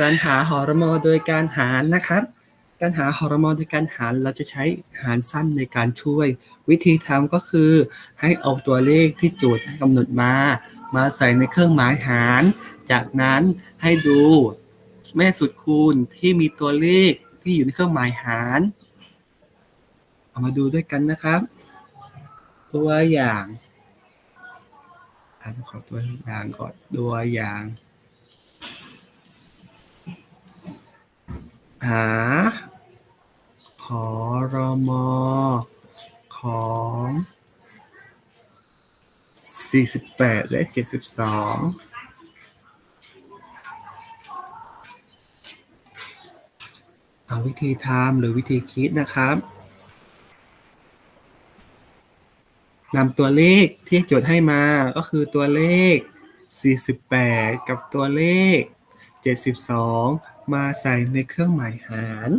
การหาหอรมอโดยการหารนะครับ การหาหอรมอโดยการหารเราจะใช้หารสั้นในการช่วย วิธีทำก็คือให้เอาตัวเลขที่โจทย์กำหนดมา มาใส่ในเครื่องหมายหาร จากนั้นให้ดูแม่สุดคูณที่มีตัวเลขที่อยู่ในเครื่องหมายหาร เอามาดูด้วยกันนะครับ ตัวอย่างอ่านขอตัวอย่างก่อนตัวอย่าง หาหอรมอของ 48 และ 72เอาวิธีทำหรือวิธีคิดนะครับนำตัวเลขที่โจทย์ให้มาก็คือตัวเลข 48 กับตัวเลข 72 มาใส่ในเครื่องหมายหาร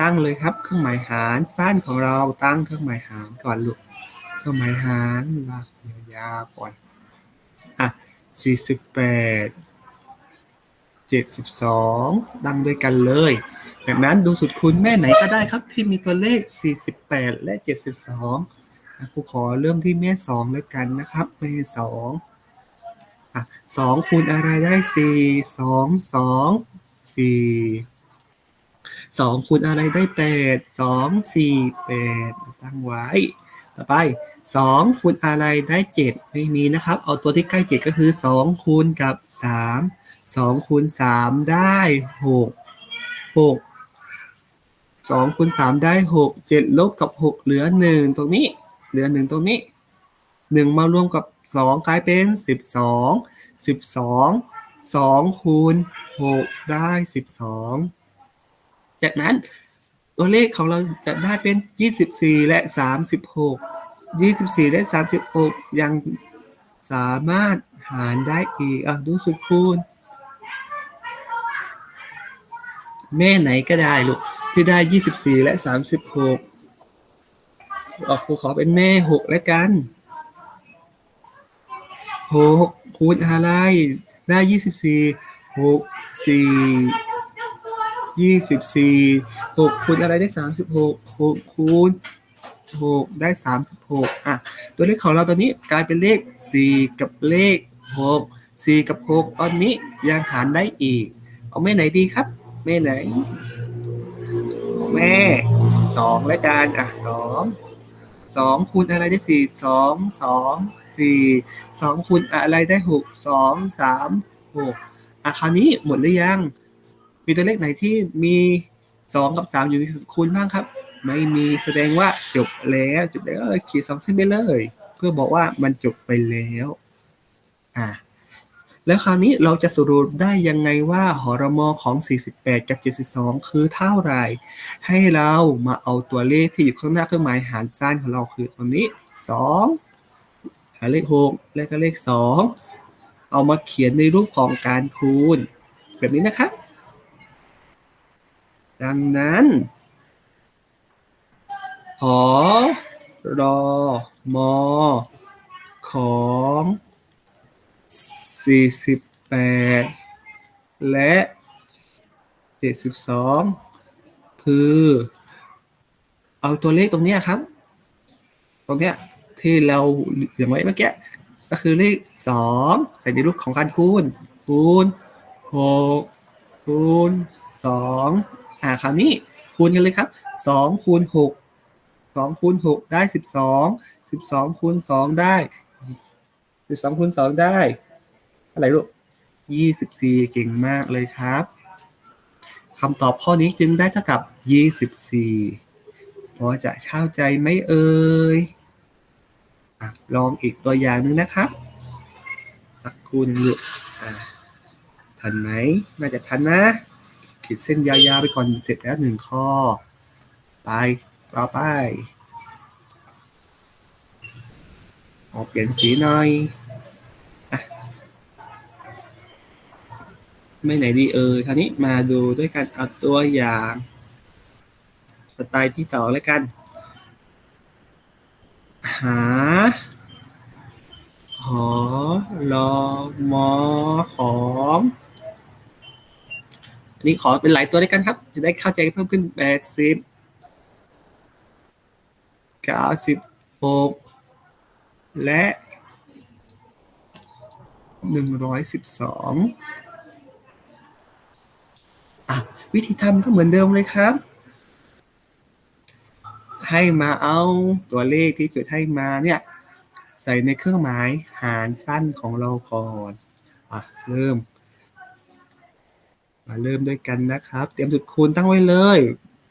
ตั้งเลยครับเครื่องหมายหารสั้นของเราตั้งเครื่องหมายหารก่อนลูกเครื่องหมายหารลากยาวก่อนอะ48 72ดังด้วยกันเลยจากนั้นดูสุดคูณแม่ไหนก็ได้ครับที่มีตัวเลข 48 และ 72อะครูขอเริ่มที่แม่สองแล้วกันนะครับ แม่สองอะสองคูณอะไรได้สี่สอง สี่สองคูณอะไรได้แปดสองสี่แปดตั้งไว้ ต่อไปสองคูณอะไรได้เจ็ดไม่มีนะครับ เอาตัวที่ใกล้เจ็ดก็คือสองคูณกับสามสองคูณสามได้หกหกสองคูณสามได้หกเจ็ดลบกับหกเหลือหนึ่งตรงนี้ เหลือหนึ่งตรงนี้หนึ่งมารวมกับสองกลายเป็นสิบสองสิบสองสองคูณ หกได้สิบสองจากนั้นตัวเลขของเราจะได้เป็นยี่สิบสี่และสามสิบหกยี่สิบสี่และสามสิบหกยังสามารถหารได้อีกอะดูสุดคูณ แม่ไหนก็ได้ลูกที่ได้ยี่สิบสี่และสามสิบหกออกครูขอเป็นแม่หกแล้วกันหกคูณอะไรได้ยี่สิบสี่ หกสี่ยี่สิบสี่หกคูณอะไรได้สามสิบหกหกคูณหกได้สามสิบหกอะ ตัวเลขของเราตอนนี้กลายเป็นเลขสี่กับเลขหกสี่กับหกตอนนี้ยังหารได้อีก เอาแม่ไหนดีครับ แม่ไหน แม่สองและกันอะสองสองคูณอะไรได้สี่สองสองสี่สองคูณอะไรได้หกสองสามหก อะคราวนี้หมดหรือยัง มีตัวเลขไหนที่มีสองกับสามอยู่ในสุดคูณบ้างครับ ไม่มีแสดงว่าจบแล้วจบแล้วก็ขีดสองเส้นไปเลย เพื่อบอกว่ามันจบไปแล้วอะแล้วคราวนี้เราจะสรุปได้ยังไงว่าหอรมอของ 48 กับ 72 คือเท่าไหร่ ให้เรามาเอาตัวเลขที่อยู่ข้างหน้าเครื่องหมายหารสั้นของเราคือตรงนี้ 2 หาเลข 6 และก็เลข 2 เอามาเขียนในรูปของการคูณ แบบนี้นะครับ ดังนั้นหอรอมอของ 48 และ 72 คือ เอาตัวเลขตรงนี้ครับ ตรงนี้ที่เราเรียงไว้เมื่อกี้ ก็คือเลข2ใส่ในรูปของการคูณ คูณ6คูณ2อ่าคราวนี้คูณกันเลยครับ2คูณ6 2คูณ6ได้12 12คูณ2ได้12คูณ2ได้อะไรลูกยี่สิบสี่เก่งมากเลยครับคำตอบข้อนี้จึงได้เท่ากับยี่สิบสี่พอจะเข้าใจไหมเอ่ย อะลองอีกตัวอย่างหนึ่งนะครับ สักครู่หนึงลูกอะทันไหมน่าจะทันนะ ขีดเส้นยาวๆไปก่อนเสร็จแล้วหนึ่งข้อ ไปต่อไปออกเปลี่ยนสีหน่อยไม่ไหนดีเอ่ยคราวนี้มาดูด้วยกันเอาตัวอย่าง สไตล์ที่สองแล้วกันาหอรอมอของนี่ขอเป็นหลายตัวด้วยกันครับ จะได้เข้าใจเพิ่มขึ้นแปดสิบเก้าสิบหกและหนึ่งร้อยสิบสองอะวิธีทำก็เหมือนเดิมเลยครับ ให้มาเอาตัวเลขที่จุดให้มาเนี่ยใส่ในเครื่องหมายหารสั้นของเราก่อนอะเริ่ม มาเริ่มด้วยกันนะครับ เตรียมจุดคูณตั้งไว้เลย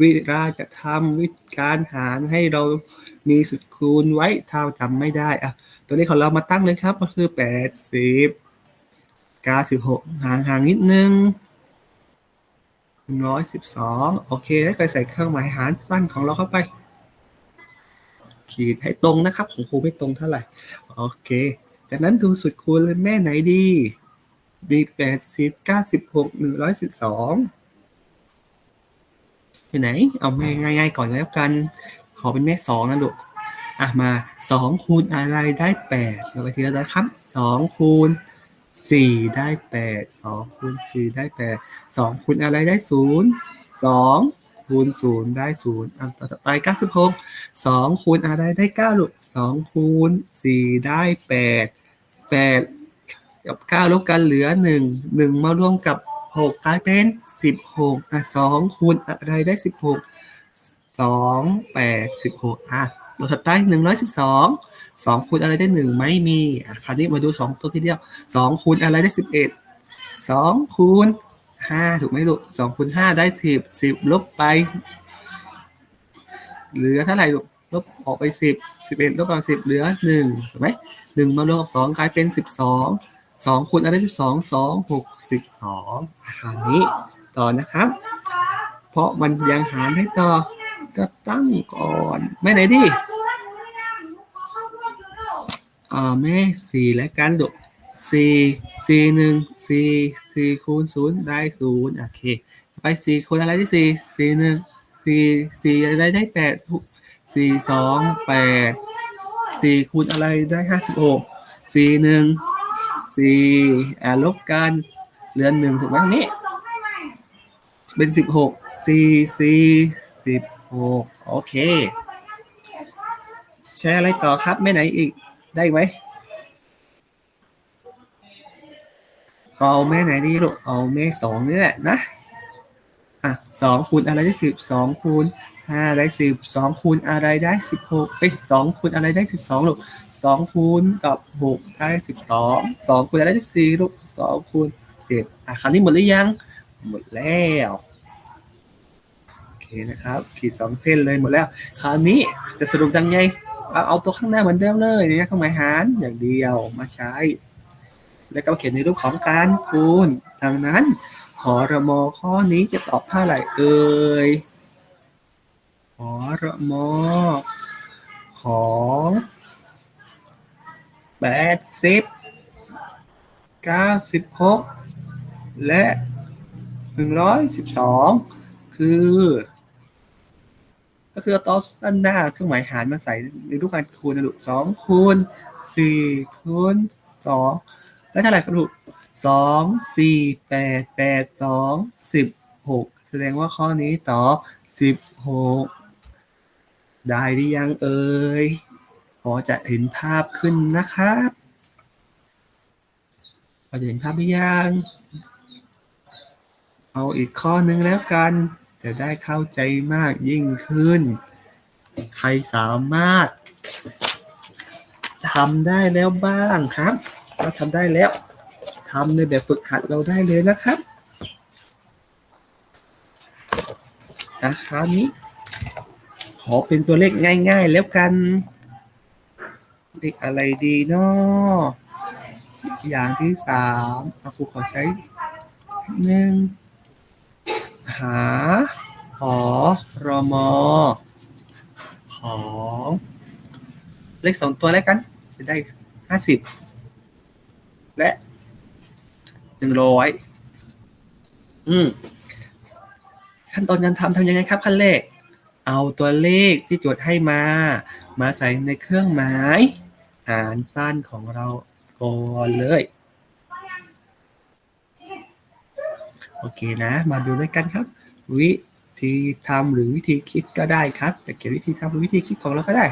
วิราจะทำวิธีการหารให้เรามีสุดคูณไว้ถ้าจำไม่ได้อะตัวเลขของเรามาตั้งเลยครับก็คือแปดสิบเก้าสิบหกห่างห่างนิดนึงร้อยสิบสองโอเคแล้วก็ใส่เครื่องหมายหารสั้นของเราเข้าไป ขีดให้ตรงนะครับ ของครูไม่ตรงเท่าไหร่ โอเค จากนั้นดูสุดคูณเลยแม่ไหนดีมีแปดสิบเก้าสิบหกหนึ่งร้อยสิบสองไปไหน เอาแม่ง่าย ๆ ก่อนแล้วกัน ขอเป็นแม่สองนะลูกอะมาสองคูณอะไรได้แปดเราไปทีละตัวครับสองคูณสี่ได้แปดสองคูณสี่ได้แปดสองคูณอะไรได้ศูนย์สอง คูณศูนย์ได้ศูนย์อันต่อไปเก้าสิบหกสองคูณอะไรได้เก้าลูกสองคูณสี่ได้แปดแปดกับเก้าลบกันเหลือหนึ่งหนึ่งมารวมกับหกกลายเป็นสิบหกอะสองคูณอะไรได้สิบหกสองแปดสิบหกอะตัวถัดไปหนึ่งร้อยสิบสองสองคูณอะไรได้หนึ่งไม่มีอะคราวนี้มาดูสองตัวทีเดียวสองคูณอะไรได้สิบเอ็ดสองคูณ ห้าถูกไหมลูกสองคูณห้าได้สิบสิบลบไป เหลือเท่าไหร่ลูกลบออกไปสิบสิบเอ็ดลบกับสิบเหลือหนึ่งถูกไหมหนึ่งมารวมกับสองกลายเป็นสิบสองสองคูณอะไรสิบสองสองหกสิบสองคราวนี้ต่อนะครับ เพราะมันยังหารให้ต่อก็ตั้งก่อนแม่ไหนดีอ่าแม่สี่และกันดุ สี่สี่หนึ่งสี่สี่คูณศูนย์ได้ศูนย์โอเค ไปสี่คูณอะไรที่สี่สี่หนึ่งสี่สี่อะไรได้แปดสี่สองแปดสี่คูณอะไรได้ห้าสิบหกสี่หนึ่งสี่อ่าลบกันเหลือหนึ่งถูกไหมนี่เป็นสิบหกสี่สี่สิบหกโอเค แชร์อะไรต่อครับแม่ไหนอีกได้ไหม ก็เอาแม่ไหนดีลูก เอาแม่สองนี่แหละนะ อะสองคูณอะไรได้สิบสองคูณห้าได้สิบสองคูณอะไรได้สิบหกเอ้ยสองคูณอะไรได้สิบสองลูกสองคูณกับหกได้สิบสองสองคูณอะไรได้สิบสี่ลูกสองคูณเจ็ดอะคราวนี้หมดหรือยัง หมดแล้วโอเคนะครับ ขีดสองเส้นเลยหมดแล้ว คราวนี้จะสรุปยังไงเอาเอาตัวข้างหน้าเหมือนเดิมเลยเนี่ยเครื่องหมายหารอย่างเดียวมาใช้ แล้วก็เขียนในรูปของการคูณดังนั้นหอระมอข้อนี้จะตอบเท่าไหร่เอ่ยหอระมอของแปดสิบเก้าสิบหกและหนึ่งร้อยสิบสองคือ ก็คือเอาตัวด้านหน้าเครื่องหมายหารมาใส่ในรูปการคูณนะลูกสองคูณสี่คูณสอง แล้วเท่าไหร่ครับลูกสองสี่แปดแปดสองสิบหกแสดงว่าข้อนี้ตอบสิบหกได้หรือยังเอ่ยพอจะเห็นภาพขึ้นนะครับพอจะเห็นภาพหรือยัง เอาอีกข้อนึงแล้วกัน จะได้เข้าใจมากยิ่งขึ้น ใครสามารถทำได้แล้วบ้างครับ ก็ทำได้แล้วทำในแบบฝึกหัดเราได้เลยนะครับอะคราวนี้ ขอเป็นตัวเลขง่าย ๆ แล้วกัน เลขอะไรดีเนาะอย่างที่สามอาครูขอใช้หนึ่งหาหอรอมอของ เลขสองตัวแล้วกัน จะได้ห้าสิบ และหนึ่งร้อยอืมขั้นตอนการทำทำยังไงครับขั้นแรกเอาตัวเลขที่โจทย์ให้มา มาใส่ในเครื่องหมาย หารสั้นของเราก่อนเลย โอเคนะ มาดูด้วยกันครับ วิธีทำหรือวิธีคิดก็ได้ครับ จะเขียนวิธีทำหรือวิธีคิดของเราก็ได้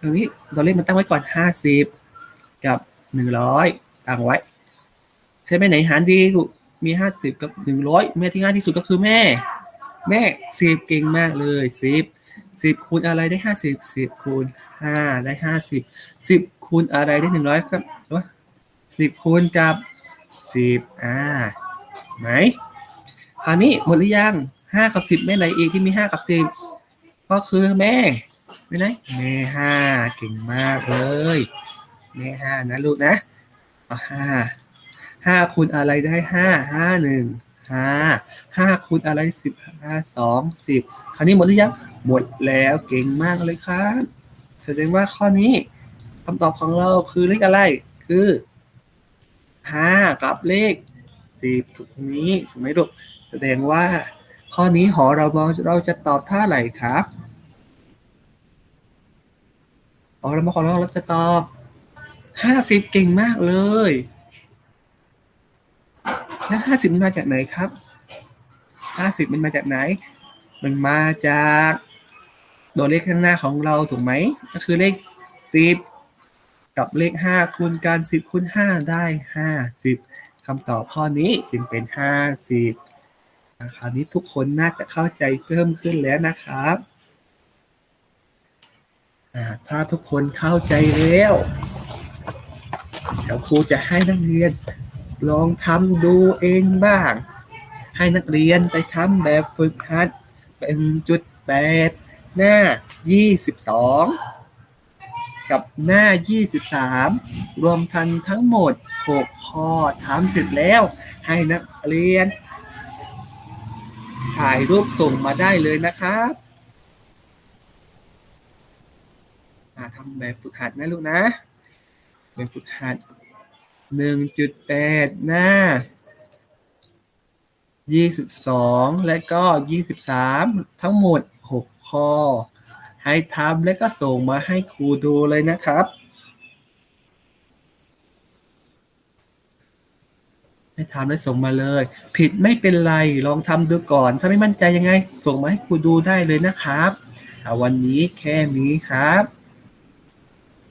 ตรงนี้ตัวเลขมันตั้งไว้ก่อน 50 กับ 100ตั้งไว้ใช่ไหมไหนหารดีลูกมี50กับ100แม่ที่ง่ายที่สุดก็คือแม่ แม่10เก่งมากเลย10 10คูณอะไรได้50 10คูณ5ได้50 10คูณอะไรได้100ครับว่า10คูณกับ10อ่าไหนอันนี้หมดหรือยัง5กับ10แม่ไหนอีกที่มี5กับ10ก็คือแม่ไม่ไหนแม่ห้าเก่งมากเลย แม่ห้านะลูกนะห้าห้าคูณอะไรได้ห้าห้าหนึ่งห้าห้าคูณอะไรสิบห้าสองสิบคราวนี้หมดหรือยังหมดแล้วเก่งมากเลยครับแสดงว่าข้อนี้คำตอบของเราคือเลขอะไร คือห้ากับเลขสิบถูกนี้ถูกไหมลูกแสดงว่าข้อนี้หอเราเราจะตอบท่าไหร่ครับอ๋อเรามาขอลองเราจะตอบ ห้าสิบเก่งมากเลย แล้วห้าสิบมันมาจากไหนครับ ห้าสิบมันมาจากไหน มันมาจากตัวเลขข้างหน้าของเราถูกไหม ก็คือเลขสิบกับเลขห้าคูณกันสิบคูณห้าได้ห้าสิบคำตอบข้อนี้จึงเป็นห้าสิบคราวนี้ทุกคนน่าจะเข้าใจเพิ่มขึ้นแล้วนะครับ ถ้าทุกคนเข้าใจแล้ว เดี๋ยวครูจะให้นักเรียนลองทำดูเองบ้าง ให้นักเรียนไปทำแบบฝึกหัดเป็นจุดแปดหน้า 22 กับหน้า 23 รวมทันทั้งหมด 6 ข้อทำเสร็จแล้วให้นักเรียน ถ่ายรูปส่งมาได้เลยนะครับอ่าทำแบบฝึกหัดนะลูกนะ แบบฝึกหัด 1.8 หน้า 22 และก็ 23 ทั้งหมด 6 ข้อ ให้ทำและก็ส่งมาให้ครูดูเลยนะครับไม่ทำและส่งมาเลย ผิดไม่เป็นไรลองทำดูก่อน ถ้าไม่มั่นใจยังไง ส่งมาให้ครูดูได้เลยนะครับอ่าวันนี้แค่นี้ครับ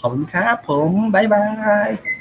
ขอบคุณครับผม บ๊ายบาย